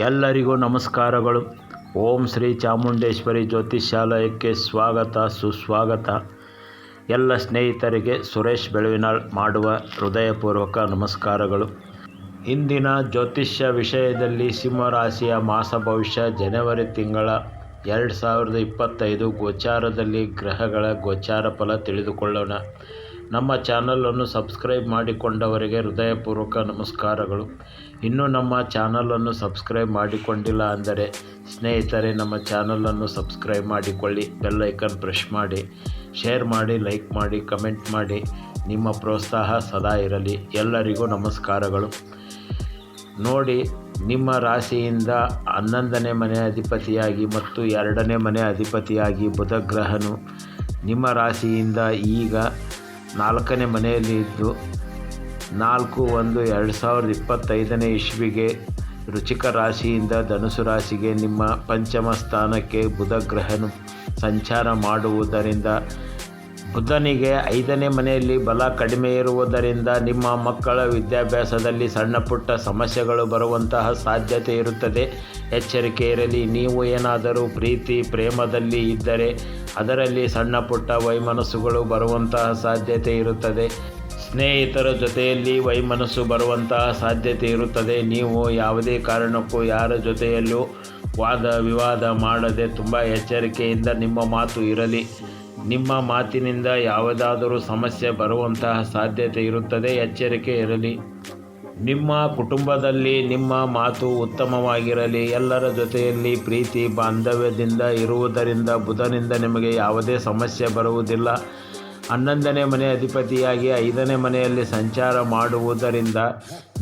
ಎಲ್ಲರಿಗೂ ನಮಸ್ಕಾರಗಳು. ಓಂ ಶ್ರೀ ಚಾಮುಂಡೇಶ್ವರಿ ಜ್ಯೋತಿಷ್ಯಾಲಯಕ್ಕೆ ಸ್ವಾಗತ, ಸುಸ್ವಾಗತ. ಎಲ್ಲ ಸ್ನೇಹಿತರಿಗೆ ಸುರೇಶ್ ಬೆಳವಿನಾಳ್ ಮಾಡುವ ಹೃದಯಪೂರ್ವಕ ನಮಸ್ಕಾರಗಳು. ಇಂದಿನ ಜ್ಯೋತಿಷ್ಯ ವಿಷಯದಲ್ಲಿ ಸಿಂಹರಾಶಿಯ ಮಾಸ ಭವಿಷ್ಯ ಜನವರಿ ತಿಂಗಳ ಎರಡು ಸಾವಿರದ ಇಪ್ಪತ್ತೈದು ಗೋಚಾರದಲ್ಲಿ ಗ್ರಹಗಳ ಗೋಚಾರ ಫಲ ತಿಳಿದುಕೊಳ್ಳೋಣ. ನಮ್ಮ ಚಾನಲನ್ನು ಸಬ್ಸ್ಕ್ರೈಬ್ ಮಾಡಿಕೊಂಡವರಿಗೆ ಹೃದಯಪೂರ್ವಕ ನಮಸ್ಕಾರಗಳು. ಇನ್ನೂ ನಮ್ಮ ಚಾನಲನ್ನು ಸಬ್ಸ್ಕ್ರೈಬ್ ಮಾಡಿಕೊಂಡಿಲ್ಲ ಅಂದರೆ ಸ್ನೇಹಿತರೆ, ನಮ್ಮ ಚಾನಲನ್ನು ಸಬ್ಸ್ಕ್ರೈಬ್ ಮಾಡಿಕೊಳ್ಳಿ, ಬೆಲ್ ಐಕನ್ ಪ್ರೆಸ್ ಮಾಡಿ, ಶೇರ್ ಮಾಡಿ, ಲೈಕ್ ಮಾಡಿ, ಕಮೆಂಟ್ ಮಾಡಿ. ನಿಮ್ಮ ಪ್ರೋತ್ಸಾಹ ಸದಾ ಇರಲಿ. ಎಲ್ಲರಿಗೂ ನಮಸ್ಕಾರಗಳು. ನೋಡಿ, ನಿಮ್ಮ ರಾಶಿಯಿಂದ ಹನ್ನೊಂದನೇ ಮನೆ ಅಧಿಪತಿಯಾಗಿ ಮತ್ತು ಎರಡನೇ ಮನೆ ಅಧಿಪತಿಯಾಗಿ ಬುಧಗ್ರಹನು ನಿಮ್ಮ ರಾಶಿಯಿಂದ ಈಗ ನಾಲ್ಕನೇ ಮನೆಯಲ್ಲಿ ಇದ್ದು, ನಾಲ್ಕು ಒಂದು ಎರಡು ಸಾವಿರದ ಇಪ್ಪತ್ತೈದನೇ ಇಸ್ವಿಗೆ ರುಚಿಕ ರಾಶಿಯಿಂದ ಧನುಸು ರಾಶಿಗೆ ನಿಮ್ಮ ಪಂಚಮ ಸ್ಥಾನಕ್ಕೆ ಬುಧ ಗ್ರಹನು ಸಂಚಾರ ಮಾಡುವುದರಿಂದ, ಬುಧನಿಗೆ ಐದನೇ ಮನೆಯಲ್ಲಿ ಬಲ ಕಡಿಮೆ ಇರುವುದರಿಂದ ನಿಮ್ಮ ಮಕ್ಕಳ ವಿದ್ಯಾಭ್ಯಾಸದಲ್ಲಿ ಸಣ್ಣ ಪುಟ್ಟ ಸಮಸ್ಯೆಗಳು ಬರುವಂತಹ ಸಾಧ್ಯತೆ ಇರುತ್ತದೆ. ಎಚ್ಚರಿಕೆ ಇರಲಿ. ನೀವು ಏನಾದರೂ ಪ್ರೀತಿ, ಪ್ರೇಮದಲ್ಲಿ ಇದ್ದರೆ ಅದರಲ್ಲಿ ಸಣ್ಣ ಪುಟ್ಟ ವೈಮನಸ್ಸುಗಳು ಬರುವಂತಹ ಸಾಧ್ಯತೆ ಇರುತ್ತದೆ. ಸ್ನೇಹಿತರ ಜೊತೆಯಲ್ಲಿ ವೈಮನಸ್ಸು ಬರುವಂತಹ ಸಾಧ್ಯತೆ ಇರುತ್ತದೆ. ನೀವು ಯಾವುದೇ ಕಾರಣಕ್ಕೂ ಯಾರ ಜೊತೆಯಲ್ಲೂ ವಾದ ವಿವಾದ ಮಾಡದೆ ತುಂಬ ಎಚ್ಚರಿಕೆಯಿಂದ ನಿಮ್ಮ ಮಾತು ಇರಲಿ. ನಿಮ್ಮ ಮಾತಿನಿಂದ ಯಾವುದಾದರೂ ಸಮಸ್ಯೆ ಬರುವಂತಹ ಸಾಧ್ಯತೆ ಇರುತ್ತದೆ. ಎಚ್ಚರಿಕೆ ಇರಲಿ. ನಿಮ್ಮ ಕುಟುಂಬದಲ್ಲಿ ನಿಮ್ಮ ಮಾತು ಉತ್ತಮವಾಗಿರಲಿ, ಎಲ್ಲರ ಜೊತೆಯಲ್ಲಿ ಪ್ರೀತಿ ಬಾಂಧವ್ಯದಿಂದ ಇರುವುದರಿಂದ ಬುಧನಿಂದ ನಿಮಗೆ ಯಾವುದೇ ಸಮಸ್ಯೆ ಬರುವುದಿಲ್ಲ. ಹನ್ನೊಂದನೇ ಮನೆ ಅಧಿಪತಿಯಾಗಿ ಐದನೇ ಮನೆಯಲ್ಲಿ ಸಂಚಾರ ಮಾಡುವುದರಿಂದ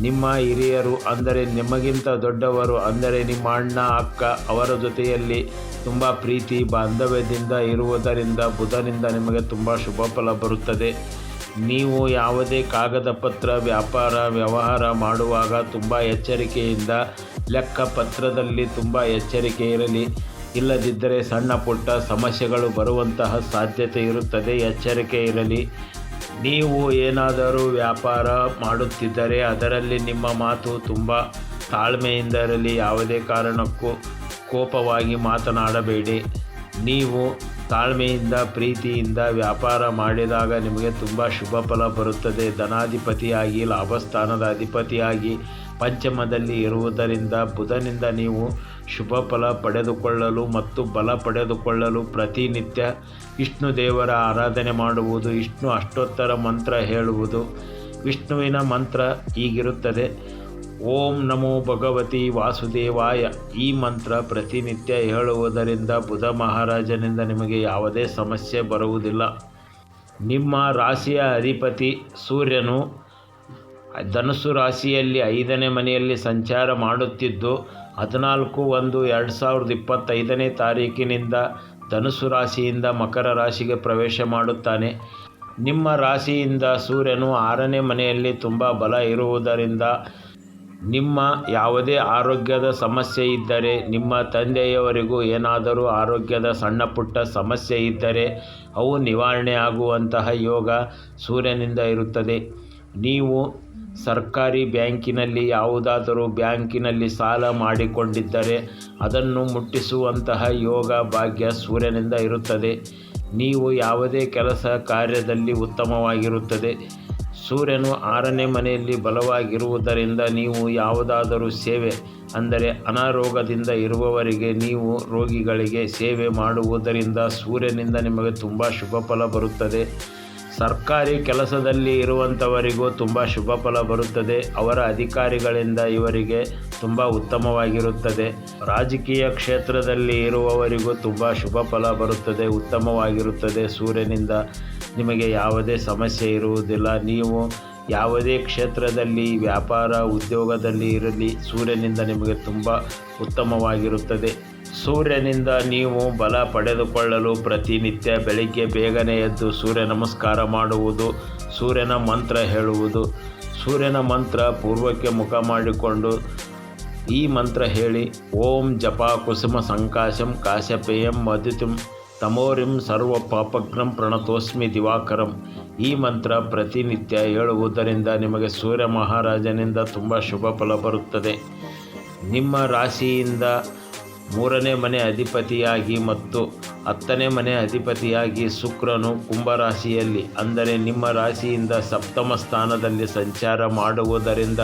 ನಿಮ್ಮ ಹಿರಿಯರು, ಅಂದರೆ ನಿಮಗಿಂತ ದೊಡ್ಡವರು, ಅಂದರೆ ನಿಮ್ಮ ಅಣ್ಣ, ಅಕ್ಕ, ಅವರ ಜೊತೆಯಲ್ಲಿ ತುಂಬ ಪ್ರೀತಿ ಬಾಂಧವ್ಯದಿಂದ ಇರುವುದರಿಂದ ಬುಧನಿಂದ ನಿಮಗೆ ತುಂಬ ಶುಭ ಫಲ ಬರುತ್ತದೆ. ನೀವು ಯಾವುದೇ ಕಾಗದ ಪತ್ರ, ವ್ಯಾಪಾರ, ವ್ಯವಹಾರ ಮಾಡುವಾಗ ತುಂಬ ಎಚ್ಚರಿಕೆಯಿಂದ ಲೆಕ್ಕಪತ್ರದಲ್ಲಿ ತುಂಬ ಎಚ್ಚರಿಕೆ ಇರಲಿ. ಇಲ್ಲದಿದ್ದರೆ ಸಣ್ಣ ಪುಟ್ಟ ಸಮಸ್ಯೆಗಳು ಬರುವಂತಹ ಸಾಧ್ಯತೆ ಇರುತ್ತದೆ. ಎಚ್ಚರಿಕೆ ಇರಲಿ. ನೀವು ಏನಾದರೂ ವ್ಯಾಪಾರ ಮಾಡುತ್ತಿದ್ದರೆ ಅದರಲ್ಲಿ ನಿಮ್ಮ ಮಾತು ತುಂಬ ತಾಳ್ಮೆಯಿಂದ ಇರಲಿ. ಯಾವುದೇ ಕಾರಣಕ್ಕೂ ಕೋಪವಾಗಿ ಮಾತನಾಡಬೇಡಿ. ನೀವು ತಾಳ್ಮೆಯಿಂದ, ಪ್ರೀತಿಯಿಂದ ವ್ಯಾಪಾರ ಮಾಡಿದಾಗ ನಿಮಗೆ ತುಂಬ ಶುಭ ಫಲ ಬರುತ್ತದೆ. ಧನಾಧಿಪತಿಯಾಗಿ, ಲಾಭಸ್ಥಾನದ ಅಧಿಪತಿಯಾಗಿ, ಪಂಚಮದಲ್ಲಿ ಇರುವುದರಿಂದ ಬುಧನಿಂದ ನೀವು ಶುಭ ಫಲ ಪಡೆದುಕೊಳ್ಳಲು ಮತ್ತು ಬಲ ಪಡೆದುಕೊಳ್ಳಲು ಪ್ರತಿನಿತ್ಯ ವಿಷ್ಣು ದೇವರ ಆರಾಧನೆ ಮಾಡುವುದು, ವಿಷ್ಣು ಅಷ್ಟೋತ್ತರ ಮಂತ್ರ ಹೇಳುವುದು. ವಿಷ್ಣುವಿನ ಮಂತ್ರ ಹೀಗಿರುತ್ತದೆ. ಓಂ ನಮೋ ಭಗವತಿ ವಾಸುದೇವಾಯ. ಈ ಮಂತ್ರ ಪ್ರತಿನಿತ್ಯ ಹೇಳುವುದರಿಂದ ಬುಧ ಮಹಾರಾಜನಿಂದ ನಿಮಗೆ ಯಾವುದೇ ಸಮಸ್ಯೆ ಬರುವುದಿಲ್ಲ. ನಿಮ್ಮ ರಾಶಿಯ ಅಧಿಪತಿ ಸೂರ್ಯನು ಧನುಸು ರಾಶಿಯಲ್ಲಿ ಐದನೇ ಮನೆಯಲ್ಲಿ ಸಂಚಾರ ಮಾಡುತ್ತಿದ್ದು, ಹದಿನಾಲ್ಕು ಒಂದು ಎರಡು ಸಾವಿರದ ಇಪ್ಪತ್ತೈದನೇ ತಾರೀಕಿನಿಂದ ಧನುಸು ರಾಶಿಯಿಂದ ಮಕರ ರಾಶಿಗೆ ಪ್ರವೇಶ ಮಾಡುತ್ತಾನೆ. ನಿಮ್ಮ ರಾಶಿಯಿಂದ ಸೂರ್ಯನು ಆರನೇ ಮನೆಯಲ್ಲಿ ತುಂಬ ಬಲ ಇರುವುದರಿಂದ ನಿಮ್ಮ ಯಾವುದೇ ಆರೋಗ್ಯದ ಸಮಸ್ಯೆ ಇದ್ದರೆ, ನಿಮ್ಮ ತಂದೆಯವರಿಗೂ ಏನಾದರೂ ಆರೋಗ್ಯದ ಸಣ್ಣ ಪುಟ್ಟ ಸಮಸ್ಯೆ ಇದ್ದರೆ, ಅವು ನಿವಾರಣೆ ಆಗುವಂತಹ ಯೋಗ ಸೂರ್ಯನಿಂದ ಇರುತ್ತದೆ. ನೀವು ಸರ್ಕಾರಿ ಬ್ಯಾಂಕಿನಲ್ಲಿ ಯಾವುದಾದರೂ ಬ್ಯಾಂಕಿನಲ್ಲಿ ಸಾಲ ಮಾಡಿಕೊಂಡಿದ್ದರೆ, ಅದನ್ನು ಮುಟ್ಟಿಸುವಂತಹ ಯೋಗ ಭಾಗ್ಯ ಸೂರ್ಯನಿಂದ ಇರುತ್ತದೆ. ನೀವು ಯಾವುದೇ ಕೆಲಸ ಕಾರ್ಯದಲ್ಲಿ ಉತ್ತಮವಾಗಿರುತ್ತದೆ. ಸೂರ್ಯನು ಆರನೇ ಮನೆಯಲ್ಲಿ ಬಲವಾಗಿರುವುದರಿಂದ ನೀವು ಯಾವುದಾದರೂ ಸೇವೆ, ಅಂದರೆ ಅನಾರೋಗ್ಯದಿಂದ ಇರುವವರಿಗೆ ನೀವು ರೋಗಿಗಳಿಗೆ ಸೇವೆ ಮಾಡುವುದರಿಂದ ಸೂರ್ಯನಿಂದ ನಿಮಗೆ ತುಂಬ ಶುಭ ಫಲ ಬರುತ್ತದೆ. ಸರ್ಕಾರಿ ಕೆಲಸದಲ್ಲಿ ಇರುವಂಥವರಿಗೂ ತುಂಬ ಶುಭ ಫಲ ಬರುತ್ತದೆ. ಅವರ ಅಧಿಕಾರಿಗಳಿಂದ ಇವರಿಗೆ ತುಂಬ ಉತ್ತಮವಾಗಿರುತ್ತದೆ. ರಾಜಕೀಯ ಕ್ಷೇತ್ರದಲ್ಲಿ ಇರುವವರಿಗೂ ತುಂಬ ಶುಭ ಫಲ ಬರುತ್ತದೆ, ಉತ್ತಮವಾಗಿರುತ್ತದೆ. ಸೂರ್ಯನಿಂದ ನಿಮಗೆ ಯಾವುದೇ ಸಮಸ್ಯೆ ಇರುವುದಿಲ್ಲ. ನೀವು ಯಾವುದೇ ಕ್ಷೇತ್ರದಲ್ಲಿ, ವ್ಯಾಪಾರ ಉದ್ಯೋಗದಲ್ಲಿ ಇರಲಿ, ಸೂರ್ಯನಿಂದ ನಿಮಗೆ ತುಂಬ ಉತ್ತಮವಾಗಿರುತ್ತದೆ. ಸೂರ್ಯನಿಂದ ನೀವು ಬಲ ಪಡೆದುಕೊಳ್ಳಲು ಪ್ರತಿನಿತ್ಯ ಬೆಳಿಗ್ಗೆ ಬೇಗನೆ ಎದ್ದು ಸೂರ್ಯ ನಮಸ್ಕಾರ ಮಾಡುವುದು, ಸೂರ್ಯನ ಮಂತ್ರ ಹೇಳುವುದು. ಸೂರ್ಯನ ಮಂತ್ರ ಪೂರ್ವಕ್ಕೆ ಮುಖ ಮಾಡಿಕೊಂಡು ಈ ಮಂತ್ರ ಹೇಳಿ, ಓಂ ಜಪ ಕುಸುಮ ಸಂಕಾಶಂ ಕಾಶ್ಯಪೇಯಂ ಮಧುತಿಂ ತಮೋರಿಂ ಸರ್ವ ಪಾಪಗ್ರಂ ಪ್ರಣತೋಸ್ಮಿ ದಿವಾಕರಂ. ಈ ಮಂತ್ರ ಪ್ರತಿನಿತ್ಯ ಹೇಳುವುದರಿಂದ ನಿಮಗೆ ಸೂರ್ಯ ಮಹಾರಾಜನಿಂದ ತುಂಬ ಶುಭ ಫಲ ಬರುತ್ತದೆ. ನಿಮ್ಮ ರಾಶಿಯಿಂದ ಮೂರನೇ ಮನೆ ಅಧಿಪತಿಯಾಗಿ ಮತ್ತು ಹತ್ತನೇ ಮನೆ ಅಧಿಪತಿಯಾಗಿ ಶುಕ್ರನು ಕುಂಭರಾಶಿಯಲ್ಲಿ, ಅಂದರೆ ನಿಮ್ಮ ರಾಶಿಯಿಂದ ಸಪ್ತಮ ಸ್ಥಾನದಲ್ಲಿ ಸಂಚಾರ ಮಾಡುವುದರಿಂದ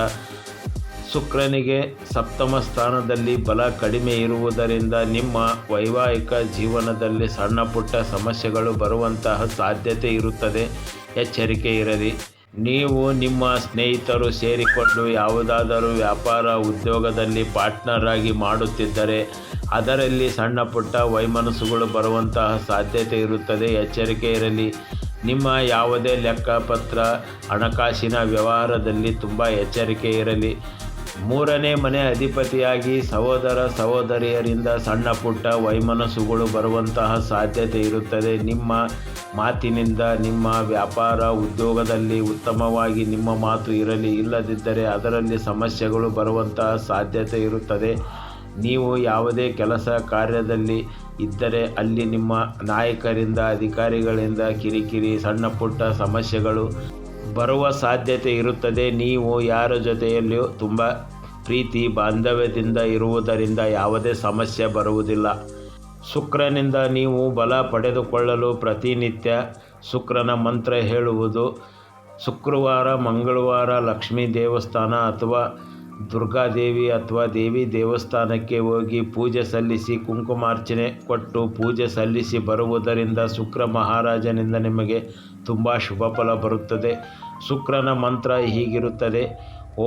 ಶುಕ್ರನಿಗೆ ಸಪ್ತಮ ಸ್ಥಾನದಲ್ಲಿ ಬಲ ಕಡಿಮೆ ಇರುವುದರಿಂದ ನಿಮ್ಮ ವೈವಾಹಿಕ ಜೀವನದಲ್ಲಿ ಸಣ್ಣ ಪುಟ್ಟ ಸಮಸ್ಯೆಗಳು ಬರುವಂತಹ ಸಾಧ್ಯತೆ ಇರುತ್ತದೆ. ಎಚ್ಚರಿಕೆ ಇರಲಿ. ನೀವು ನಿಮ್ಮ ಸ್ನೇಹಿತರು ಸೇರಿಕೊಂಡು ಯಾವುದಾದರೂ ವ್ಯಾಪಾರ ಉದ್ಯೋಗದಲ್ಲಿ ಪಾರ್ಟ್ನರ್ ಆಗಿ ಮಾಡುತ್ತಿದ್ದರೆ ಅದರಲ್ಲಿ ಸಣ್ಣ ಪುಟ್ಟ ವೈಮನಸ್ಸುಗಳು ಬರುವಂತಹ ಸಾಧ್ಯತೆ ಇರುತ್ತದೆ. ಎಚ್ಚರಿಕೆ ಇರಲಿ. ನಿಮ್ಮ ಯಾವುದೇ ಲೆಕ್ಕಪತ್ರ, ಹಣಕಾಸಿನ ವ್ಯವಹಾರದಲ್ಲಿ ತುಂಬ ಎಚ್ಚರಿಕೆ ಇರಲಿ. ಮೂರನೇ ಮನೆ ಅಧಿಪತಿಯಾಗಿ ಸಹೋದರ ಸಹೋದರಿಯರಿಂದ ಸಣ್ಣ ಪುಟ್ಟ ವೈಮನಸ್ಸುಗಳು ಬರುವಂತಹ ಸಾಧ್ಯತೆ ಇರುತ್ತದೆ. ನಿಮ್ಮ ಮಾತಿನಿಂದ ನಿಮ್ಮ ವ್ಯಾಪಾರ ಉದ್ಯೋಗದಲ್ಲಿ ಉತ್ತಮವಾಗಿ ನಿಮ್ಮ ಮಾತು ಇರಲಿ, ಇಲ್ಲದಿದ್ದರೆ ಅದರಲ್ಲಿ ಸಮಸ್ಯೆಗಳು ಬರುವಂತಹ ಸಾಧ್ಯತೆ ಇರುತ್ತದೆ. ನೀವು ಯಾವುದೇ ಕೆಲಸ ಕಾರ್ಯದಲ್ಲಿ ಇದ್ದರೆ ಅಲ್ಲಿ ನಿಮ್ಮ ನಾಯಕರಿಂದ, ಅಧಿಕಾರಿಗಳಿಂದ ಕಿರಿಕಿರಿ, ಸಣ್ಣ ಪುಟ್ಟ ಸಮಸ್ಯೆಗಳು ಬರುವ ಸಾಧ್ಯತೆ ಇರುತ್ತದೆ. ನೀವು ಯಾರ ಜೊತೆಯಲ್ಲಿಯೂ ತುಂಬ ಪ್ರೀತಿ, ಬಾಂಧವ್ಯದಿಂದ ಇರುವುದರಿಂದ ಯಾವುದೇ ಸಮಸ್ಯೆ ಬರುವುದಿಲ್ಲ. ಶುಕ್ರನಿಂದ ನೀವು ಬಲ ಪಡೆದುಕೊಳ್ಳಲು ಪ್ರತಿನಿತ್ಯ ಶುಕ್ರನ ಮಂತ್ರ ಹೇಳುವುದು. ಶುಕ್ರವಾರ, ಮಂಗಳವಾರ, ಲಕ್ಷ್ಮೀ ದೇವಸ್ಥಾನ ಅಥವಾ ದುರ್ಗಾದೇವಿ ಅಥವಾ ದೇವಿ ದೇವಸ್ಥಾನಕ್ಕೆ ಹೋಗಿ ಪೂಜೆ ಸಲ್ಲಿಸಿ ಕುಂಕುಮಾರ್ಚನೆ ಕೊಟ್ಟು ಪೂಜೆ ಸಲ್ಲಿಸಿ ಬರುವುದರಿಂದ ಶುಕ್ರ ಮಹಾರಾಜನಿಂದ ನಿಮಗೆ ತುಂಬ ಶುಭ ಫಲ ಬರುತ್ತದೆ. ಶುಕ್ರನ ಮಂತ್ರ ಹೀಗಿರುತ್ತದೆ.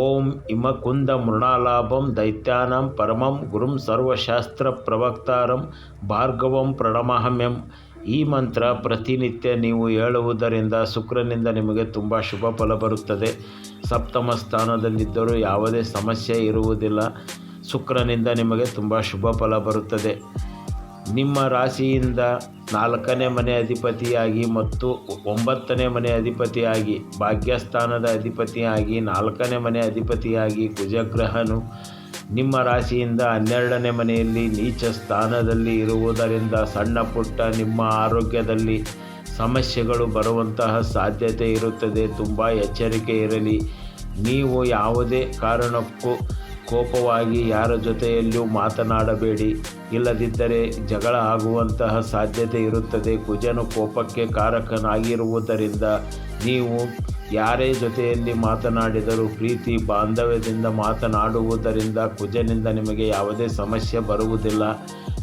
ಓಂ ಇಮಕುಂದ ಮೃಣಾಲಾಭಂ ದೈತ್ಯಾನಾಂ ಪರಮಂ ಗುರುಂ ಸರ್ವಶಾಸ್ತ್ರ ಪ್ರವಕ್ತಾರಂ ಭಾರ್ಗವಂ ಪ್ರಣಮಹಮ್ಯಂ. ಈ ಮಂತ್ರ ಪ್ರತಿನಿತ್ಯ ನೀವು ಹೇಳುವುದರಿಂದ ಶುಕ್ರನಿಂದ ನಿಮಗೆ ತುಂಬ ಶುಭ ಫಲ ಬರುತ್ತದೆ. ಸಪ್ತಮ ಸ್ಥಾನದಲ್ಲಿದ್ದರೂ ಯಾವುದೇ ಸಮಸ್ಯೆ ಇರುವುದಿಲ್ಲ. ಶುಕ್ರನಿಂದ ನಿಮಗೆ ತುಂಬ ಶುಭ ಫಲ ಬರುತ್ತದೆ. ನಿಮ್ಮ ರಾಶಿಯಿಂದ ನಾಲ್ಕನೇ ಮನೆ ಅಧಿಪತಿಯಾಗಿ ಮತ್ತು ಒಂಬತ್ತನೇ ಮನೆ ಅಧಿಪತಿಯಾಗಿ, ಭಾಗ್ಯಸ್ಥಾನದ ಅಧಿಪತಿಯಾಗಿ, ನಾಲ್ಕನೇ ಮನೆ ಅಧಿಪತಿಯಾಗಿ ಕುಜಗ್ರಹನು ನಿಮ್ಮ ರಾಶಿಯಿಂದ ಹನ್ನೆರಡನೇ ಮನೆಯಲ್ಲಿ ನೀಚ ಸ್ಥಾನದಲ್ಲಿ ಇರುವುದರಿಂದ ಸಣ್ಣ ಪುಟ್ಟ ನಿಮ್ಮ ಆರೋಗ್ಯದಲ್ಲಿ ಸಮಸ್ಯೆಗಳು ಬರುವಂತಹ ಸಾಧ್ಯತೆ ಇರುತ್ತದೆ. ತುಂಬ ಎಚ್ಚರಿಕೆ ಇರಲಿ. ನೀವು ಯಾವುದೇ ಕಾರಣಕ್ಕೂ ಕೋಪವಾಗಿ ಯಾರ ಜೊತೆಯಲ್ಲೂ ಮಾತನಾಡಬೇಡಿ. ಇಲ್ಲದಿದ್ದರೆ ಜಗಳ ಆಗುವಂತಹ ಸಾಧ್ಯತೆ ಇರುತ್ತದೆ. ಕುಜನು ಕೋಪಕ್ಕೆ ಕಾರಕನಾಗಿರುವುದರಿಂದ ನೀವು ಯಾರೇ ಜೊತೆಯಲ್ಲಿ ಮಾತನಾಡಿದರೂ ಪ್ರೀತಿ ಬಾಂಧವ್ಯದಿಂದ ಮಾತನಾಡುವುದರಿಂದ ಕುಜನಿಂದ ನಿಮಗೆ ಯಾವುದೇ ಸಮಸ್ಯೆ ಬರುವುದಿಲ್ಲ.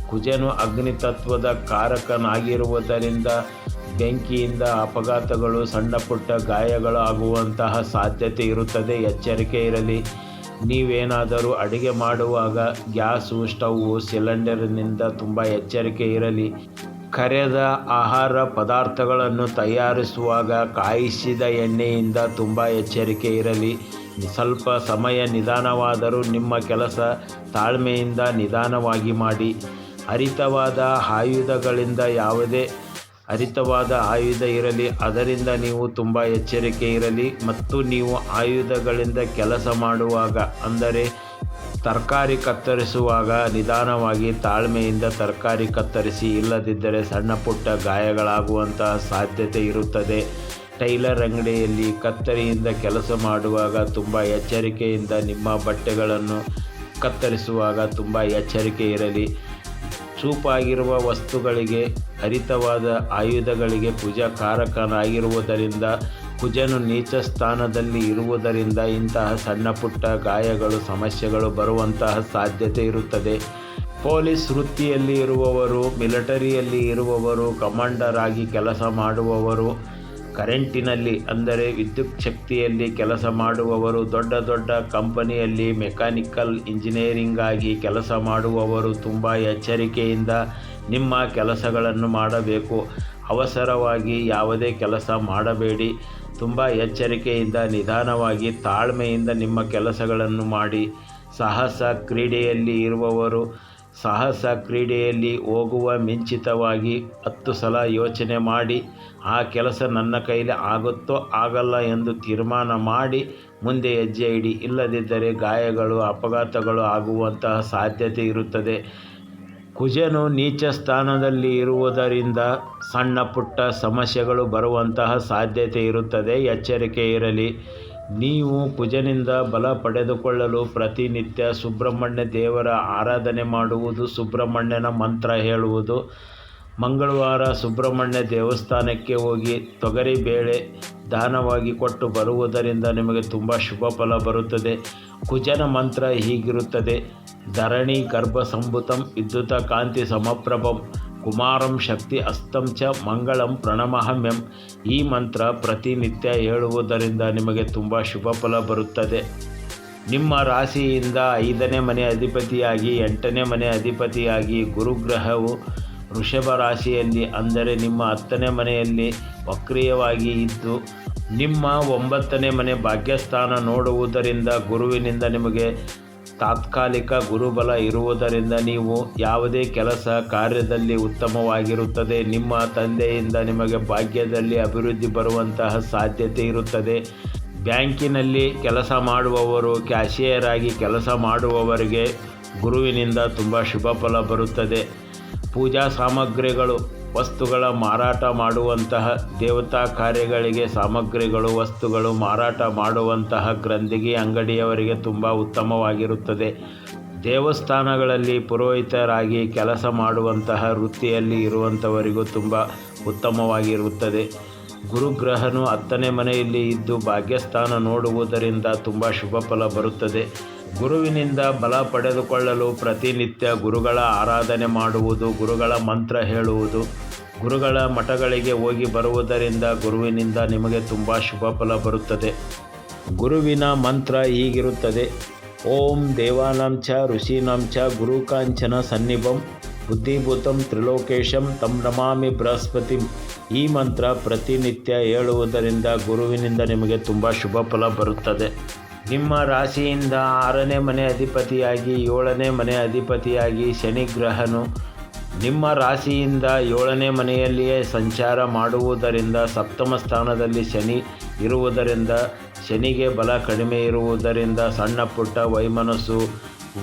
ಕುಜನು ಅಗ್ನಿತತ್ವದ ಕಾರಕನಾಗಿರುವುದರಿಂದ ಬೆಂಕಿಯಿಂದ ಅಪಘಾತಗಳು ಸಣ್ಣ ಪುಟ್ಟ ಗಾಯಗಳು ಆಗುವಂತಹ ಸಾಧ್ಯತೆ ಇರುತ್ತದೆ. ಎಚ್ಚರಿಕೆ ಇರಲಿ. ನೀವೇನಾದರೂ ಅಡುಗೆ ಮಾಡುವಾಗ ಗ್ಯಾಸು ಸ್ಟವ್ವು ಸಿಲಿಂಡರ್ನಿಂದ ತುಂಬ ಎಚ್ಚರಿಕೆ ಇರಲಿ. ಕರೆದ ಆಹಾರ ಪದಾರ್ಥಗಳನ್ನು ತಯಾರಿಸುವಾಗ ಕಾಯಿಸಿದ ಎಣ್ಣೆಯಿಂದ ತುಂಬ ಎಚ್ಚರಿಕೆ ಇರಲಿ. ಸ್ವಲ್ಪ ಸಮಯ ನಿಧಾನವಾದರೂ ನಿಮ್ಮ ಕೆಲಸ ತಾಳ್ಮೆಯಿಂದ ನಿಧಾನವಾಗಿ ಮಾಡಿ. ಹರಿತವಾದ ಆಯುಧಗಳಿಂದ ಯಾವುದೇ ಹರಿತವಾದ ಆಯುಧ ಇರಲಿ, ಅದರಿಂದ ನೀವು ತುಂಬ ಎಚ್ಚರಿಕೆ ಇರಲಿ ಮತ್ತು ನೀವು ಆಯುಧಗಳಿಂದ ಕೆಲಸ ಮಾಡುವಾಗ, ಅಂದರೆ ತರಕಾರಿ ಕತ್ತರಿಸುವಾಗ ನಿಧಾನವಾಗಿ ತಾಳ್ಮೆಯಿಂದ ತರಕಾರಿ ಕತ್ತರಿಸಿ, ಇಲ್ಲದಿದ್ದರೆ ಸಣ್ಣ ಪುಟ್ಟ ಗಾಯಗಳಾಗುವಂತಹ ಸಾಧ್ಯತೆ ಇರುತ್ತದೆ. ಟೈಲರ್ ಅಂಗಡಿಯಲ್ಲಿ ಕತ್ತರಿಯಿಂದ ಕೆಲಸ ಮಾಡುವಾಗ ತುಂಬ ಎಚ್ಚರಿಕೆಯಿಂದ ನಿಮ್ಮ ಬಟ್ಟೆಗಳನ್ನು ಕತ್ತರಿಸುವಾಗ ತುಂಬ ಎಚ್ಚರಿಕೆ ಇರಲಿ. ಚೂಪಾಗಿರುವ ವಸ್ತುಗಳಿಗೆ, ಹರಿತವಾದ ಆಯುಧಗಳಿಗೆ ಕುಜಕಾರಕನಾಗಿರುವುದರಿಂದ ಕುಜನು ನೀಚ ಸ್ಥಾನದಲ್ಲಿ ಇರುವುದರಿಂದ ಇಂತಹ ಸಣ್ಣ ಪುಟ್ಟ ಗಾಯಗಳು, ಸಮಸ್ಯೆಗಳು ಬರುವಂತಹ ಸಾಧ್ಯತೆ ಇರುತ್ತದೆ. ಪೊಲೀಸ್ ವೃತ್ತಿಯಲ್ಲಿ ಇರುವವರು, ಮಿಲಿಟರಿಯಲ್ಲಿ ಇರುವವರು ಕಮಾಂಡರ್ ಆಗಿ ಕೆಲಸ ಮಾಡುವವರು ಕರೆಂಟಿನಲ್ಲಿ ಅಂದರೆ ವಿದ್ಯುತ್ ಶಕ್ತಿಯಲ್ಲಿ ಕೆಲಸ ಮಾಡುವವರು, ದೊಡ್ಡ ದೊಡ್ಡ ಕಂಪನಿಯಲ್ಲಿ ಮೆಕ್ಯಾನಿಕಲ್ ಇಂಜಿನಿಯರಿಂಗ್ ಆಗಿ ಕೆಲಸ ಮಾಡುವವರು ತುಂಬ ಎಚ್ಚರಿಕೆಯಿಂದ ನಿಮ್ಮ ಕೆಲಸಗಳನ್ನು ಮಾಡಬೇಕು. ಅವಸರವಾಗಿ ಯಾವುದೇ ಕೆಲಸ ಮಾಡಬೇಡಿ. ತುಂಬ ಎಚ್ಚರಿಕೆಯಿಂದ, ನಿಧಾನವಾಗಿ, ತಾಳ್ಮೆಯಿಂದ ನಿಮ್ಮ ಕೆಲಸಗಳನ್ನು ಮಾಡಿ. ಸಾಹಸ, ಕ್ರೀಡೆಯಲ್ಲಿ ಇರುವವರು ಸಾಹಸ ಕ್ರೀಡೆಯಲ್ಲಿ ಹೋಗುವ ಮಿಂಚಿತವಾಗಿ ಹತ್ತು ಸಲ ಯೋಚನೆ ಮಾಡಿ, ಆ ಕೆಲಸ ನನ್ನ ಕೈಲಿ ಆಗುತ್ತೋ ಆಗಲ್ಲ ಎಂದು ತೀರ್ಮಾನ ಮಾಡಿ ಮುಂದೆ ಹೆಜ್ಜೆ ಇಡಿ. ಇಲ್ಲದಿದ್ದರೆ ಗಾಯಗಳು, ಅಪಘಾತಗಳು ಆಗುವಂತಹ ಸಾಧ್ಯತೆ ಇರುತ್ತದೆ. ಕುಜನು ನೀಚ ಸ್ಥಾನದಲ್ಲಿ ಇರುವುದರಿಂದ ಸಣ್ಣ ಪುಟ್ಟ ಸಮಸ್ಯೆಗಳು ಬರುವಂತಹ ಸಾಧ್ಯತೆ ಇರುತ್ತದೆ. ಎಚ್ಚರಿಕೆ ಇರಲಿ. ನೀವು ಕುಜನಿಂದ ಬಲ ಪಡೆದುಕೊಳ್ಳಲು ಪ್ರತಿನಿತ್ಯ ಸುಬ್ರಹ್ಮಣ್ಯ ದೇವರ ಆರಾಧನೆ ಮಾಡುವುದು ಸುಬ್ರಹ್ಮಣ್ಯನ ಮಂತ್ರ ಹೇಳುವುದು. ಮಂಗಳವಾರ ಸುಬ್ರಹ್ಮಣ್ಯ ದೇವಸ್ಥಾನಕ್ಕೆ ಹೋಗಿ ತೊಗರಿಬೇಳೆ ದಾನವಾಗಿ ಕೊಟ್ಟು ಬರುವುದರಿಂದ ನಿಮಗೆ ತುಂಬ ಶುಭ ಫಲ ಬರುತ್ತದೆ. ಕುಜನ ಮಂತ್ರ ಹೀಗಿರುತ್ತದೆ. ಧರಣಿ ಗರ್ಭ ಸಂಭುತಂ ವಿದ್ಯುತ ಕಾಂತಿ ಸಮಪ್ರಭಂ. ಕುಮಾರಂ ಶಕ್ತಿ ಅಸ್ತಂ ಚ ಮಂಗಳಂ ಪ್ರಣಮಹಮ್ಯಂ. ಈ ಮಂತ್ರ ಪ್ರತಿನಿತ್ಯ ಹೇಳುವುದರಿಂದ ನಿಮಗೆ ತುಂಬ ಶುಭ ಫಲ ಬರುತ್ತದೆ. ನಿಮ್ಮ ರಾಶಿಯಿಂದ ಐದನೇ ಮನೆ ಅಧಿಪತಿಯಾಗಿ, ಎಂಟನೇ ಮನೆ ಅಧಿಪತಿಯಾಗಿ ಗುರುಗ್ರಹವು ವೃಷಭ ರಾಶಿಯಲ್ಲಿ, ಅಂದರೆ ನಿಮ್ಮ ಹತ್ತನೇ ಮನೆಯಲ್ಲಿ ವಕ್ರಿಯವಾಗಿ ಇದ್ದು, ನಿಮ್ಮ ಒಂಬತ್ತನೇ ಮನೆ ಭಾಗ್ಯಸ್ಥಾನ ನೋಡುವುದರಿಂದ ಗುರುವಿನಿಂದ ನಿಮಗೆ ತಾತ್ಕಾಲಿಕ ಗುರುಬಲ ಇರುವುದರಿಂದ ನೀವು ಯಾವುದೇ ಕೆಲಸ ಕಾರ್ಯದಲ್ಲಿ ಉತ್ತಮವಾಗಿರುತ್ತದೆ. ನಿಮ್ಮ ತಂದೆಯಿಂದ ನಿಮಗೆ ಭಾಗ್ಯದಲ್ಲಿ ಅಭಿವೃದ್ಧಿ ಬರುವಂತಹ ಸಾಧ್ಯತೆ ಇರುತ್ತದೆ. ಬ್ಯಾಂಕಿನಲ್ಲಿ ಕೆಲಸ ಮಾಡುವವರು, ಕ್ಯಾಶಿಯರ್ ಆಗಿ ಕೆಲಸ ಮಾಡುವವರಿಗೆ ಗುರುವಿನಿಂದ ತುಂಬ ಶುಭ ಫಲ ಬರುತ್ತದೆ. ಪೂಜಾ ಸಾಮಗ್ರಿಗಳು ವಸ್ತುಗಳ ಮಾರಾಟ ಮಾಡುವಂತಹ ದೇವತಾ ಕಾರ್ಯಗಳಿಗೆ ಸಾಮಗ್ರಿಗಳು, ವಸ್ತುಗಳು ಮಾರಾಟ ಮಾಡುವಂತಹ ಗ್ರಂಥಿಗೆ, ಅಂಗಡಿಯವರಿಗೆ ತುಂಬ ಉತ್ತಮವಾಗಿರುತ್ತದೆ. ದೇವಸ್ಥಾನಗಳಲ್ಲಿ ಪುರೋಹಿತರಾಗಿ ಕೆಲಸ ಮಾಡುವಂತಹ ವೃತ್ತಿಯಲ್ಲಿ ಇರುವಂಥವರಿಗೂ ತುಂಬ ಉತ್ತಮವಾಗಿರುತ್ತದೆ. ಗುರುಗ್ರಹನು ಹತ್ತನೇ ಮನೆಯಲ್ಲಿ ಇದ್ದು ಭಾಗ್ಯಸ್ಥಾನ ನೋಡುವುದರಿಂದ ತುಂಬ ಶುಭ ಫಲ ಬರುತ್ತದೆ. ಗುರುವಿನಿಂದ ಬಲ ಪಡೆದುಕೊಳ್ಳಲು ಪ್ರತಿನಿತ್ಯ ಗುರುಗಳ ಆರಾಧನೆ ಮಾಡುವುದು, ಗುರುಗಳ ಮಂತ್ರ ಹೇಳುವುದು, ಗುರುಗಳ ಮಠಗಳಿಗೆ ಹೋಗಿ ಬರುವುದರಿಂದ ಗುರುವಿನಿಂದ ನಿಮಗೆ ತುಂಬ ಶುಭ ಫಲ ಬರುತ್ತದೆ. ಗುರುವಿನ ಮಂತ್ರ ಹೀಗಿರುತ್ತದೆ. ಓಂ ದೇವಾನಾಂಚ ಋಷೀನಾಂಚ ಗುರುಕಾಂಚನ ಸನ್ನಿಭಂ ಬುದ್ಧಿಭೂತಂ ತ್ರಿಲೋಕೇಶಂ ತಂ ನಮಾಮಿ ಬೃಹಸ್ಪತಿ ಈ ಮಂತ್ರ ಪ್ರತಿನಿತ್ಯ ಹೇಳುವುದರಿಂದ ಗುರುವಿನಿಂದ ನಿಮಗೆ ತುಂಬ ಶುಭ ಫಲ ಬರುತ್ತದೆ. ನಿಮ್ಮ ರಾಶಿಯಿಂದ ಆರನೇ ಮನೆ ಅಧಿಪತಿಯಾಗಿ, ಏಳನೇ ಮನೆ ಅಧಿಪತಿಯಾಗಿ ಶನಿ ಗ್ರಹನು ನಿಮ್ಮ ರಾಶಿಯಿಂದ ಏಳನೇ ಮನೆಯಲ್ಲಿಯೇ ಸಂಚಾರ ಮಾಡುವುದರಿಂದ ಸಪ್ತಮ ಸ್ಥಾನದಲ್ಲಿ ಶನಿ ಇರುವುದರಿಂದ, ಶನಿಗೆ ಬಲ ಕಡಿಮೆ ಇರುವುದರಿಂದ ಸಣ್ಣ ಪುಟ್ಟ ವೈಮನಸ್ಸು,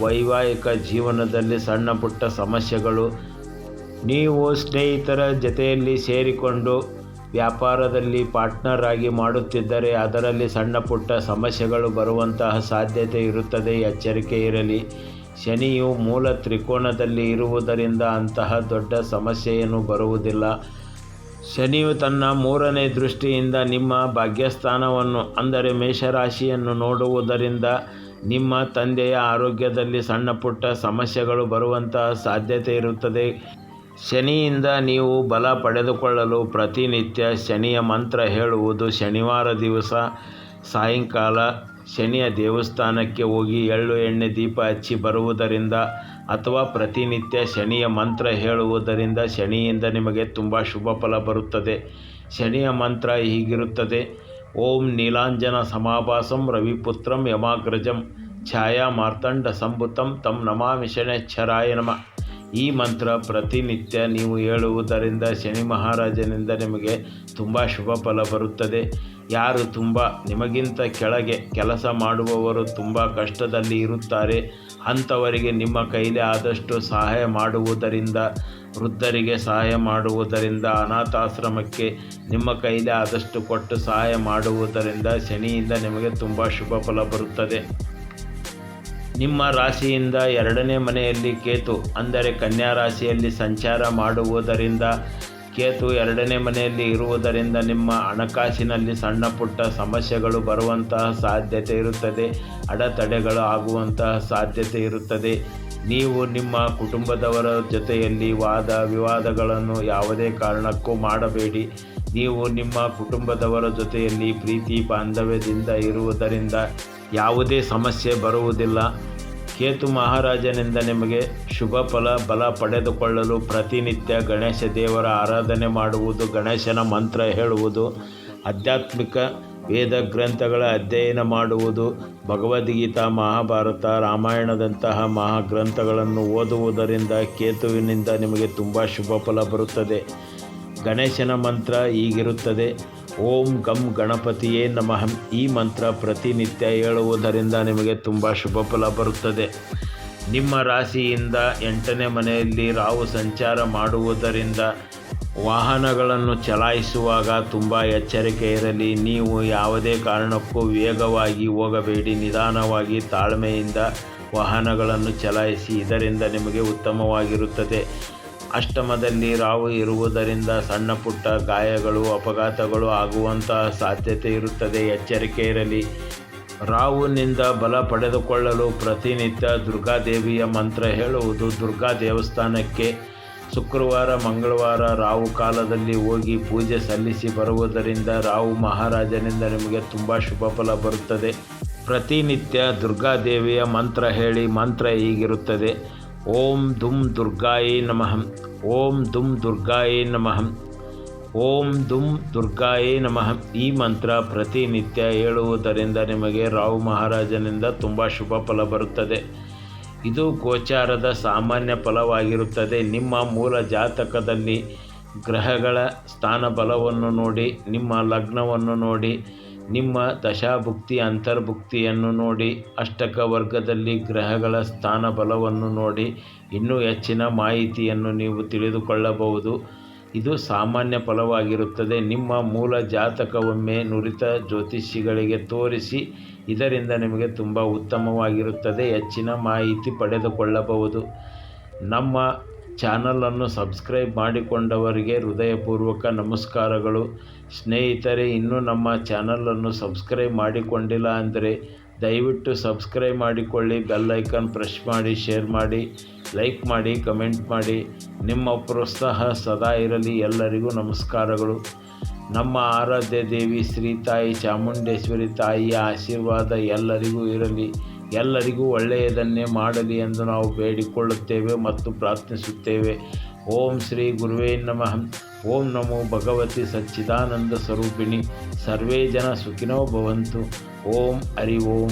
ವೈವಾಹಿಕ ಜೀವನದಲ್ಲಿ ಸಣ್ಣ ಪುಟ್ಟ ಸಮಸ್ಯೆಗಳು, ನೀವು ಸ್ನೇಹಿತರ ಜೊತೆಯಲ್ಲಿ ಸೇರಿಕೊಂಡು ವ್ಯಾಪಾರದಲ್ಲಿ ಪಾರ್ಟ್ನರ್ ಆಗಿ ಮಾಡುತ್ತಿದ್ದರೆ ಅದರಲ್ಲಿ ಸಣ್ಣ ಪುಟ್ಟ ಸಮಸ್ಯೆಗಳು ಬರುವಂತಹ ಸಾಧ್ಯತೆ ಇರುತ್ತದೆ. ಎಚ್ಚರಿಕೆ ಇರಲಿ. ಶನಿಯು ಮೂಲ ತ್ರಿಕೋನದಲ್ಲಿ ಇರುವುದರಿಂದ ಅಂತಹ ದೊಡ್ಡ ಸಮಸ್ಯೆಯನ್ನು ಬರುವುದಿಲ್ಲ. ಶನಿಯು ತನ್ನ ಮೂರನೇ ದೃಷ್ಟಿಯಿಂದ ನಿಮ್ಮ ಭಾಗ್ಯಸ್ಥಾನವನ್ನು, ಅಂದರೆ ಮೇಷರಾಶಿಯನ್ನು ನೋಡುವುದರಿಂದ ನಿಮ್ಮ ತಂದೆಯ ಆರೋಗ್ಯದಲ್ಲಿ ಸಣ್ಣ ಪುಟ್ಟ ಸಮಸ್ಯೆಗಳು ಬರುವಂತಹ ಸಾಧ್ಯತೆ ಇರುತ್ತದೆ. ಶನಿಯಿಂದ ನೀವು ಬಲ ಪಡೆದುಕೊಳ್ಳಲು ಪ್ರತಿನಿತ್ಯ ಶನಿಯ ಮಂತ್ರ ಹೇಳುವುದು ಶನಿವಾರ ದಿವಸ. ಸಾಯಂಕಾಲ ಶನಿಯ ದೇವಸ್ಥಾನಕ್ಕೆ ಹೋಗಿ ಎಳ್ಳು ಎಣ್ಣೆ ದೀಪ ಹಚ್ಚಿ ಬರುವುದರಿಂದ ಅಥವಾ ಪ್ರತಿನಿತ್ಯ ಶನಿಯ ಮಂತ್ರ ಹೇಳುವುದರಿಂದ ಶನಿಯಿಂದ ನಿಮಗೆ ತುಂಬ ಶುಭ ಫಲ ಬರುತ್ತದೆ. ಶನಿಯ ಮಂತ್ರ ಹೀಗಿರುತ್ತದೆ. ಓಂ ನೀಲಾಂಜನ ಸಮಾಭಾಸಂ ರವಿಪುತ್ರಂ ಯಮಾಗ್ರಜಂ ಛಾಯಾ ಮಾರ್ತಂಡ ಸಂಭುತಂ ತಂ ನಮಾಮಿ ಶನೈಶ್ಚರಾಯ ನಮಃ. ಈ ಮಂತ್ರ ಪ್ರತಿನಿತ್ಯ ನೀವು ಹೇಳುವುದರಿಂದ ಶನಿ ಮಹಾರಾಜನಿಂದ ನಿಮಗೆ ತುಂಬ ಶುಭ ಫಲ ಬರುತ್ತದೆ. ಯಾರು ತುಂಬ ನಿಮಗಿಂತ ಕೆಳಗೆ ಕೆಲಸ ಮಾಡುವವರು ತುಂಬ ಕಷ್ಟದಲ್ಲಿ ಇರುತ್ತಾರೆ. ಅಂಥವರಿಗೆ ನಿಮ್ಮ ಕೈಲಿ ಆದಷ್ಟು ಸಹಾಯ ಮಾಡುವುದರಿಂದ, ವೃದ್ಧರಿಗೆ ಸಹಾಯ ಮಾಡುವುದರಿಂದ, ಅನಾಥಾಶ್ರಮಕ್ಕೆ ನಿಮ್ಮ ಕೈಲಿ ಆದಷ್ಟು ಕೊಟ್ಟು ಸಹಾಯ ಮಾಡುವುದರಿಂದ ಶನಿಯಿಂದ ನಿಮಗೆ ತುಂಬ ಶುಭ ಫಲ ಬರುತ್ತದೆ. ನಿಮ್ಮ ರಾಶಿಯಿಂದ ಎರಡನೇ ಮನೆಯಲ್ಲಿ ಕೇತು, ಅಂದರೆ ಕನ್ಯಾ ರಾಶಿಯಲ್ಲಿ ಸಂಚಾರ ಮಾಡುವುದರಿಂದ ಕೇತು ಎರಡನೇ ಮನೆಯಲ್ಲಿ ಇರುವುದರಿಂದ ನಿಮ್ಮ ಹಣಕಾಸಿನಲ್ಲಿ ಸಣ್ಣ ಪುಟ್ಟ ಸಮಸ್ಯೆಗಳು ಬರುವಂತಹ ಸಾಧ್ಯತೆ ಇರುತ್ತದೆ, ಅಡೆತಡೆಗಳು ಆಗುವಂತಹ ಸಾಧ್ಯತೆ ಇರುತ್ತದೆ. ನೀವು ನಿಮ್ಮ ಕುಟುಂಬದವರ ಜೊತೆಯಲ್ಲಿ ವಾದ ವಿವಾದಗಳನ್ನು ಯಾವುದೇ ಕಾರಣಕ್ಕೂ ಮಾಡಬೇಡಿ. ನೀವು ನಿಮ್ಮ ಕುಟುಂಬದವರ ಜೊತೆಯಲ್ಲಿ ಪ್ರೀತಿ ಬಾಂಧವ್ಯದಿಂದ ಇರುವುದರಿಂದ ಯಾವುದೇ ಸಮಸ್ಯೆ ಬರುವುದಿಲ್ಲ. ಕೇತು ಮಹಾರಾಜನಿಂದ ನಿಮಗೆ ಶುಭ ಫಲ, ಬಲ ಪಡೆದುಕೊಳ್ಳಲು ಪ್ರತಿನಿತ್ಯ ಗಣೇಶ ದೇವರ ಆರಾಧನೆ ಮಾಡುವುದು, ಗಣೇಶನ ಮಂತ್ರ ಹೇಳುವುದು, ಆಧ್ಯಾತ್ಮಿಕ ವೇದ ಗ್ರಂಥಗಳ ಅಧ್ಯಯನ ಮಾಡುವುದು, ಭಗವದ್ಗೀತಾ, ಮಹಾಭಾರತ, ರಾಮಾಯಣದಂತಹ ಮಹಾಗ್ರಂಥಗಳನ್ನು ಓದುವುದರಿಂದ ಕೇತುವಿನಿಂದ ನಿಮಗೆ ತುಂಬ ಶುಭ ಫಲ ಬರುತ್ತದೆ. ಗಣೇಶನ ಮಂತ್ರ ಹೀಗಿರುತ್ತದೆ. ಓಂ ಗಂ ಗಣಪತಿಯೇ ನಮಃ. ಈ ಮಂತ್ರ ಪ್ರತಿನಿತ್ಯ ಹೇಳುವುದರಿಂದ ನಿಮಗೆ ತುಂಬ ಶುಭ ಫಲ ಬರುತ್ತದೆ. ನಿಮ್ಮ ರಾಶಿಯಿಂದ ಎಂಟನೇ ಮನೆಯಲ್ಲಿ ರಾವು ಸಂಚಾರ ಮಾಡುವುದರಿಂದ ವಾಹನಗಳನ್ನು ಚಲಾಯಿಸುವಾಗ ತುಂಬ ಎಚ್ಚರಿಕೆ ಇರಲಿ. ನೀವು ಯಾವುದೇ ಕಾರಣಕ್ಕೂ ವೇಗವಾಗಿ ಹೋಗಬೇಡಿ. ನಿಧಾನವಾಗಿ ತಾಳ್ಮೆಯಿಂದ ವಾಹನಗಳನ್ನು ಚಲಾಯಿಸಿ, ಇದರಿಂದ ನಿಮಗೆ ಉತ್ತಮವಾಗಿರುತ್ತದೆ. ಅಷ್ಟಮದಲ್ಲಿ ರಾವು ಇರುವುದರಿಂದ ಸಣ್ಣ ಪುಟ್ಟ ಗಾಯಗಳು, ಅಪಘಾತಗಳು ಆಗುವಂತಹ ಸಾಧ್ಯತೆ ಇರುತ್ತದೆ. ಎಚ್ಚರಿಕೆ ಇರಲಿ. ರಾಹುನಿಂದ ಬಲ ಪಡೆದುಕೊಳ್ಳಲು ಪ್ರತಿನಿತ್ಯ ದುರ್ಗಾದೇವಿಯ ಮಂತ್ರ ಹೇಳುವುದು ದುರ್ಗಾ ದೇವಸ್ಥಾನಕ್ಕೆ. ಶುಕ್ರವಾರ, ಮಂಗಳವಾರ ರಾಹು ಕಾಲದಲ್ಲಿ ಹೋಗಿ ಪೂಜೆ ಸಲ್ಲಿಸಿ ಬರುವುದರಿಂದ ರಾಹು ಮಹಾರಾಜನಿಂದ ನಿಮಗೆ ತುಂಬ ಶುಭ ಫಲ ಬರುತ್ತದೆ. ಪ್ರತಿನಿತ್ಯ ದುರ್ಗಾದೇವಿಯ ಮಂತ್ರ ಹೇಳಿ, ಮಂತ್ರ ಹೀಗಿರುತ್ತದೆ. ಓಂ ದುಂ ದುರ್ಗಾಯೇ ನಮಃ. ಓಂ ದುಂ ದುರ್ಗಾಯೇ ನಮಃ. ಓಂ ದುಂ ದುರ್ಗಾಯೇ ನಮಃ. ಈ ಮಂತ್ರ ಪ್ರತಿನಿತ್ಯ ಹೇಳುವುದರಿಂದ ನಿಮಗೆ ರಾವು ಮಹಾರಾಜನಿಂದ ತುಂಬ ಶುಭ ಫಲ ಬರುತ್ತದೆ. ಇದು ಗೋಚಾರದ ಸಾಮಾನ್ಯ ಫಲವಾಗಿರುತ್ತದೆ. ನಿಮ್ಮ ಮೂಲ ಜಾತಕದಲ್ಲಿ ಗ್ರಹಗಳ ಸ್ಥಾನ ಬಲವನ್ನು ನೋಡಿ, ನಿಮ್ಮ ಲಗ್ನವನ್ನು ನೋಡಿ ನಿಮ್ಮ ದಶಾಭುಕ್ತಿ ಅಂತರ್ಭುಕ್ತಿಯನ್ನು ನೋಡಿ ಅಷ್ಟಕ ವರ್ಗದಲ್ಲಿ ಗ್ರಹಗಳ ಸ್ಥಾನ ಬಲವನ್ನು ನೋಡಿ, ಇನ್ನೂ ಹೆಚ್ಚಿನ ಮಾಹಿತಿಯನ್ನು ನೀವು ತಿಳಿದುಕೊಳ್ಳಬಹುದು. ಇದು ಸಾಮಾನ್ಯ ಫಲವಾಗಿರುತ್ತದೆ. ನಿಮ್ಮ ಮೂಲ ಜಾತಕವೊಮ್ಮೆ ನುರಿತ ಜ್ಯೋತಿಷಿಗಳಿಗೆ ತೋರಿಸಿ, ಇದರಿಂದ ನಿಮಗೆ ತುಂಬ ಉತ್ತಮವಾಗಿರುತ್ತದೆ. ಹೆಚ್ಚಿನ ಮಾಹಿತಿ ಪಡೆದುಕೊಳ್ಳಬಹುದು. ನಮ್ಮ ಚಾನಲನ್ನು ಸಬ್ಸ್ಕ್ರೈಬ್ ಮಾಡಿಕೊಂಡವರಿಗೆ ಹೃದಯಪೂರ್ವಕ ನಮಸ್ಕಾರಗಳು. ಸ್ನೇಹಿತರೆ, ಇನ್ನೂ ನಮ್ಮ ಚಾನಲನ್ನು ಸಬ್ಸ್ಕ್ರೈಬ್ ಮಾಡಿಕೊಂಡಿಲ್ಲ ಅಂದರೆ ದಯವಿಟ್ಟು ಸಬ್ಸ್ಕ್ರೈಬ್ ಮಾಡಿಕೊಳ್ಳಿ, ಬೆಲ್ ಐಕಾನ್ ಪ್ರೆಸ್ ಮಾಡಿ, ಶೇರ್ ಮಾಡಿ, ಲೈಕ್ ಮಾಡಿ, ಕಮೆಂಟ್ ಮಾಡಿ. ನಿಮ್ಮ ಪ್ರೋತ್ಸಾಹ ಸದಾ ಇರಲಿ. ಎಲ್ಲರಿಗೂ ನಮಸ್ಕಾರಗಳು. ನಮ್ಮ ಆರಾಧ್ಯ ದೇವಿ ಶ್ರೀ ತಾಯಿ ಚಾಮುಂಡೇಶ್ವರಿ ತಾಯಿಯ ಆಶೀರ್ವಾದ ಎಲ್ಲರಿಗೂ ಇರಲಿ. ಎಲ್ಲರಿಗೂ ಒಳ್ಳೆಯದನ್ನೇ ಮಾಡಲಿ ಎಂದು ನಾವು ಬೇಡಿಕೊಳ್ಳುತ್ತೇವೆ ಮತ್ತು ಪ್ರಾರ್ಥಿಸುತ್ತೇವೆ. ಓಂ ಶ್ರೀ ಗುರುವೇ ನಮಃ. ಓಂ ನಮೋ ಭಗವತಿ ಸಚ್ಚಿದಾನಂದ ಸ್ವರೂಪಿಣಿ. ಸರ್ವೇ ಜನ ಸುಖಿನೋ ಭವಂತು. ಓಂ ಹರಿ ಓಂ.